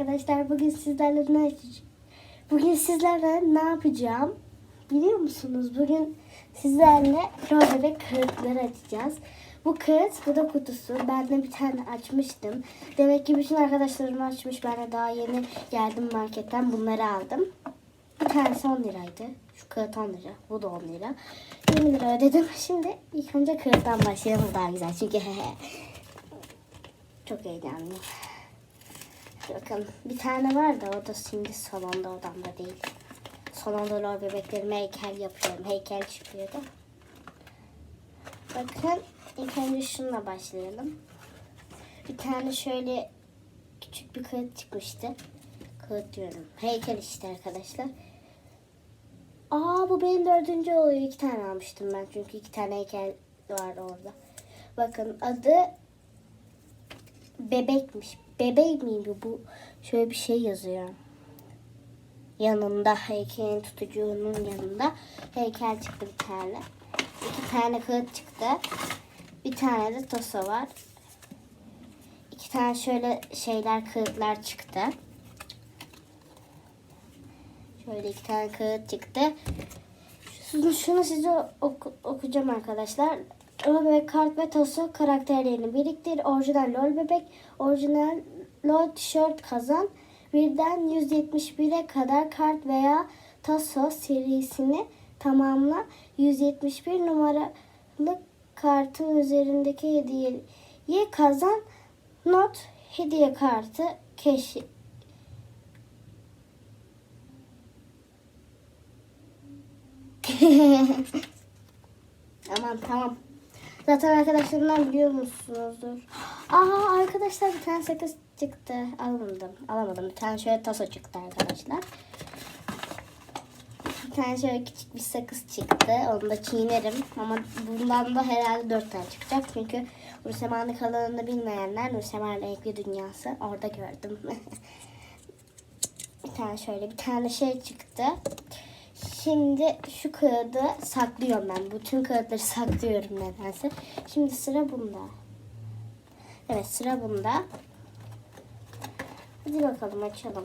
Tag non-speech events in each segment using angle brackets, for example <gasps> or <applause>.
arkadaşlar. Bugün sizlerle ne Bugün sizlerle ne yapacağım? Biliyor musunuz? Bugün sizlerle rol bebek kağıtları açacağız. Bu kağıt, bu da kutusu. Ben de bir tane açmıştım. Demek ki bütün arkadaşlarım açmış. Ben de daha yeni geldim marketten. Bunları aldım. Bir tanesi 10 liraydı. Şu kağıt 10 lira. Bu da 10 lira. 20 lira ödedim. <laughs> Şimdi ilk önce kağıttan başlayalım daha güzel. Çünkü <laughs> çok heyecanlıyım. Bakın bir tane var da o da şimdi salonda odamda değil. Salonda lor bebeklerime heykel yapıyorum. Heykel çıkıyor da. Bakın ilk önce şununla başlayalım. Bir tane şöyle küçük bir kağıt çıkmıştı. Kağıt diyorum. Heykel işte arkadaşlar. Aa bu benim dördüncü oluyor. İki tane almıştım ben. Çünkü iki tane heykel var orada. Bakın adı bebekmiş. Bebek miydi bu? Şöyle bir şey yazıyor. Yanında heykelin tutucuğunun yanında heykel çıktı bir tane. İki tane kağıt çıktı. Bir tane de tosa var. İki tane şöyle şeyler kağıtlar çıktı. Şöyle iki tane kağıt çıktı. Şunu, şunu size oku, okuyacağım arkadaşlar. Lol bebek kart ve taso karakterlerini biriktir. Orijinal lol bebek, orijinal lol tişört kazan. Birden 171'e kadar kart veya taso serisini tamamla. 171 numaralı kartın üzerindeki hediyeyi kazan. Not hediye kartı keşif. <laughs> Aman tamam. Zaten arkadaşlarımdan biliyor musunuzdur? Aa arkadaşlar bir tane sakız çıktı. Almadım. Alamadım. Bir tane şöyle taso çıktı arkadaşlar. Bir tane şöyle küçük bir sakız çıktı. Onu da çiğnerim. Ama bundan da herhalde dört tane çıkacak. Çünkü Nursema'nın kanalını bilmeyenler Nursema Renkli Dünyası. Orada gördüm. <laughs> bir tane şöyle bir tane şey çıktı. Şimdi şu kağıdı saklıyorum ben. Bütün kağıtları saklıyorum nedense. Şimdi sıra bunda. Evet sıra bunda. Hadi bakalım açalım.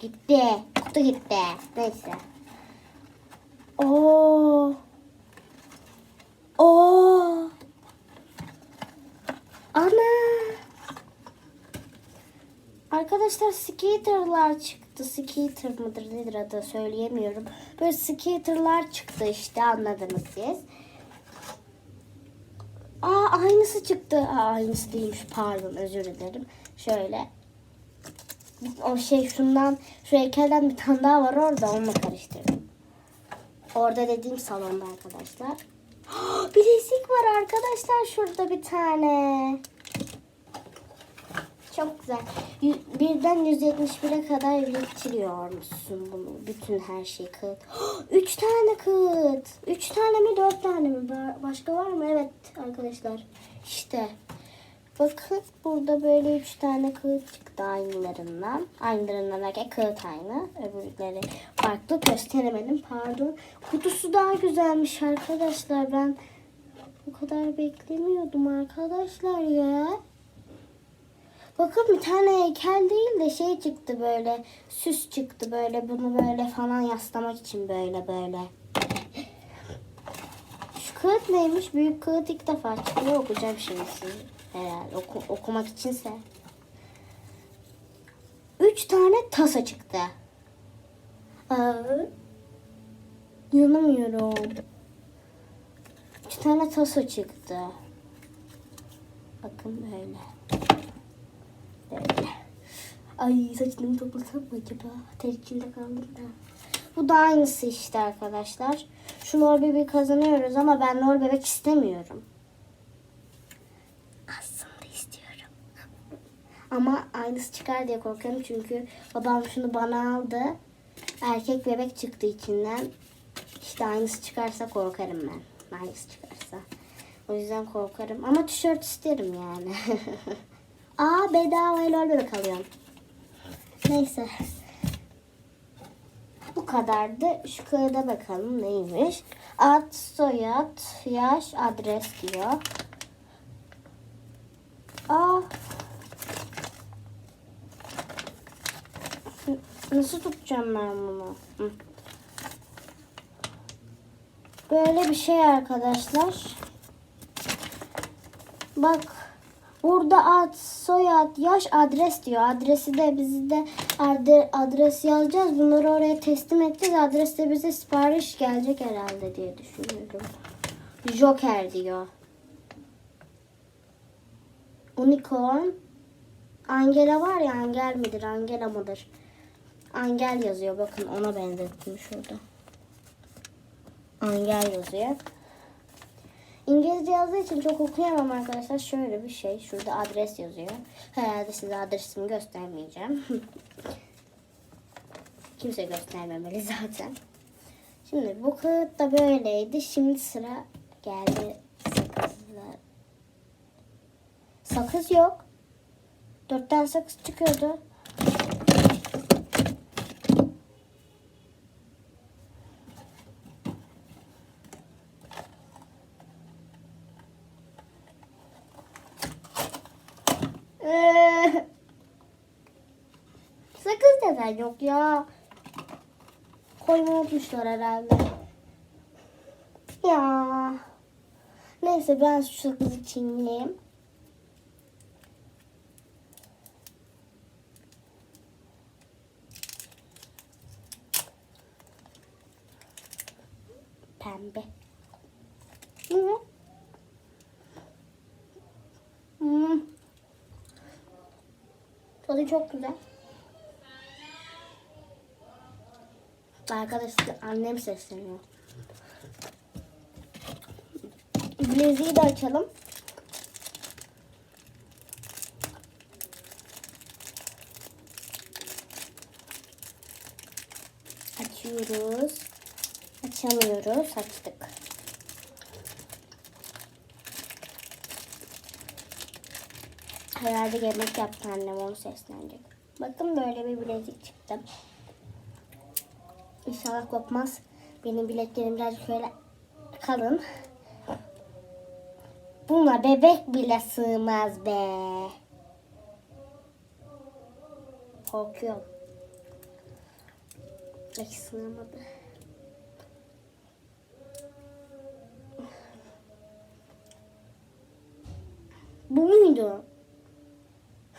Gitti. Kutu gitti. Neyse. Oo. Oo. Ana. Arkadaşlar skaterlar çıktı. Skater mıdır nedir adı söyleyemiyorum. Böyle skaterlar çıktı işte anladınız siz. Aa aynısı çıktı. Aa, aynısı değilmiş pardon özür dilerim. Şöyle. O şey şundan şu heykelden bir tane daha var orada onunla karıştırdım. Orada dediğim salonda arkadaşlar. <gasps> Bilezik var arkadaşlar şurada bir tane. Çok güzel. Birden 171'e kadar biriktiriyormuşsun bunu. Bütün her şey kağıt. <gasps> Üç tane kağıt. Üç tane mi dört tane mi? Ba- Başka var mı? Evet arkadaşlar. İşte. Bakın burada böyle üç tane kağıt çıktı aynılarından. Aynılarından derken kağıt aynı. Öbürleri farklı gösteremedim. Pardon. Kutusu daha güzelmiş arkadaşlar. Ben bu kadar beklemiyordum arkadaşlar ya. Bakın bir tane heykel değil de şey çıktı böyle süs çıktı böyle bunu böyle falan yaslamak için böyle böyle. Şu kağıt neymiş? Büyük kağıt ilk defa çıkıyor okuyacağım şimdi size. Herhalde oku- okumak içinse. Üç tane tasa çıktı. Aa, inanamıyorum. Üç tane tasa çıktı. Bakın böyle. Ay saçlarımı toplasam mı acaba? Ter içinde kaldım da. Bu da aynısı işte arkadaşlar. Şu lor bebeği kazanıyoruz ama ben lor bebek istemiyorum. Aslında istiyorum. Ama aynısı çıkar diye korkuyorum çünkü babam şunu bana aldı. Erkek bebek çıktı içinden. İşte aynısı çıkarsa korkarım ben. Aynısı çıkarsa. O yüzden korkarım. Ama tişört isterim yani. <laughs> Aa bedava lol alıyorum. Neyse. Bu kadardı. Şu kağıda bakalım neymiş. Ad, soyad, yaş, adres diyor. Aa. Nasıl tutacağım ben bunu? Böyle bir şey arkadaşlar. Bak burada ad, soyad, yaş, adres diyor. Adresi de biz de adre- adres yazacağız. Bunları oraya teslim edeceğiz. Adreste bize sipariş gelecek herhalde diye düşünüyorum. Joker diyor. Unicorn. Angela var ya Angel midir? Angela mıdır? Angel yazıyor. Bakın ona benzettim şurada. Angel yazıyor. İngilizce yazdığı için çok okuyamam arkadaşlar. Şöyle bir şey. Şurada adres yazıyor. Herhalde size adresimi göstermeyeceğim. <laughs> Kimse göstermemeli zaten. Şimdi bu kağıt da böyleydi. Şimdi sıra geldi sakızlar. Sakız yok. Dört tane sakız çıkıyordu. Sakız neden yok ya? Koymayı unutmuşlar herhalde. Ya. Neyse ben şu sakızı çiğneyim. Pembe. Hı. Tadı çok güzel. Arkadaşlar annem sesleniyor. Bileziği de açalım. Açıyoruz. Açamıyoruz. Açtık. Herhalde yemek yaptı annem onu seslenecek. Bakın böyle bir bilezik çıktı. İnşallah kopmaz. Benim bileklerim birazcık şöyle kalın. Buna bebek bile sığmaz be. Korkuyorum. Ay sığmadı. Bu muydu?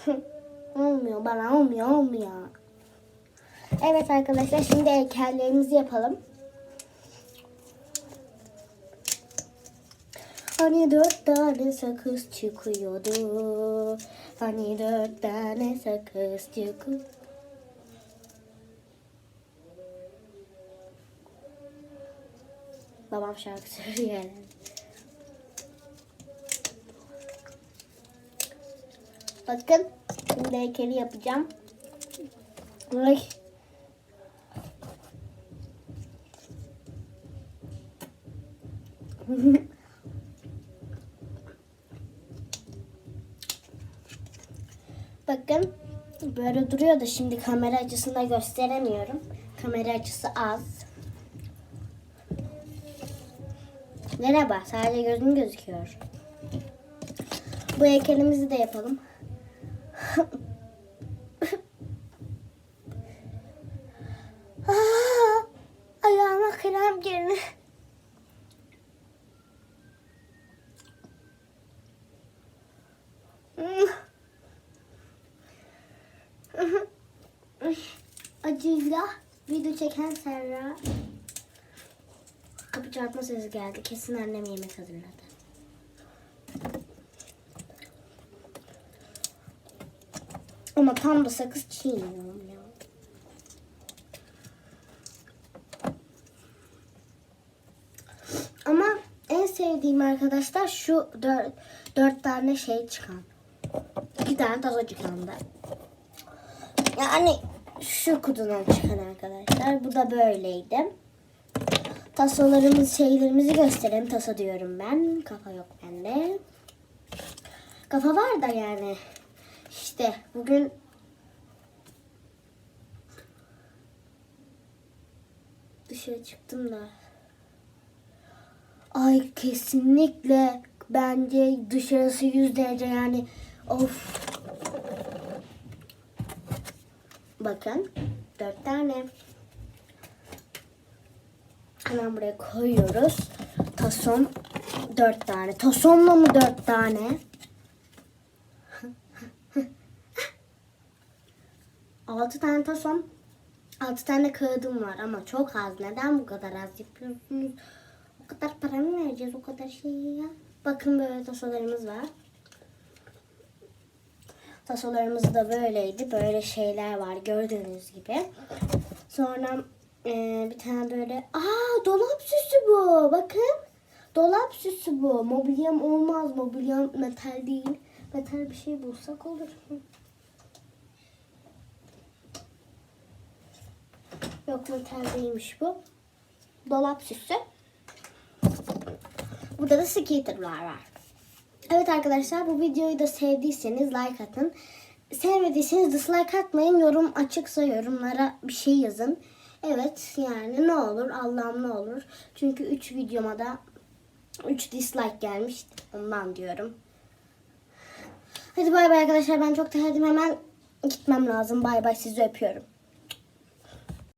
<laughs> olmuyor bana olmuyor olmuyor. Evet arkadaşlar şimdi heykellerimizi yapalım. Hani dört tane sakız çıkıyordu. Hani dört tane sakız çıkıyordu. Babam şarkı söylüyor. Bakın şimdi heykeli yapacağım. Ay. <laughs> Bakın böyle duruyor da şimdi kamera açısında gösteremiyorum. Kamera açısı az. Merhaba sadece gözüm gözüküyor. Bu heykelimizi de yapalım. Acıyla video çeken Serra. Kapı çarpma sesi geldi. Kesin annem yemek hazırladı. Ama tam da sakız çiğniyorum ya. Ama en sevdiğim arkadaşlar şu dört, dört tane şey çıkan. İki tane tazo çıkan da. Yani şu kutudan çıkan arkadaşlar. Bu da böyleydi. Tasolarımız, şeylerimizi gösterelim. Taso diyorum ben. Kafa yok bende. Kafa var da yani. İşte bugün dışarı çıktım da. Ay kesinlikle bence dışarısı 100 derece yani of. Bakın dört tane. Hemen buraya koyuyoruz. Tason dört tane. Tasonla mı dört tane? Altı tane tason. Altı tane kağıdım var ama çok az. Neden bu kadar az yapıyorsunuz? O kadar para mı vereceğiz o kadar şeyi ya? Bakın böyle tasolarımız var. Tasolarımız da böyleydi. Böyle şeyler var gördüğünüz gibi. Sonra e, bir tane böyle... Aa dolap süsü bu. Bakın. Dolap süsü bu. Mobilyam olmaz. Mobilyam metal değil. Metal bir şey bulsak olur. Yok metal değilmiş bu. Dolap süsü. Burada da skaterlar var. Evet arkadaşlar bu videoyu da sevdiyseniz like atın. Sevmediyseniz dislike atmayın. Yorum açıksa yorumlara bir şey yazın. Evet yani ne olur Allah'ım ne olur. Çünkü 3 videoma da 3 dislike gelmiş. Ondan diyorum. Hadi bay bay arkadaşlar ben çok terledim hemen gitmem lazım. Bay bay sizi öpüyorum.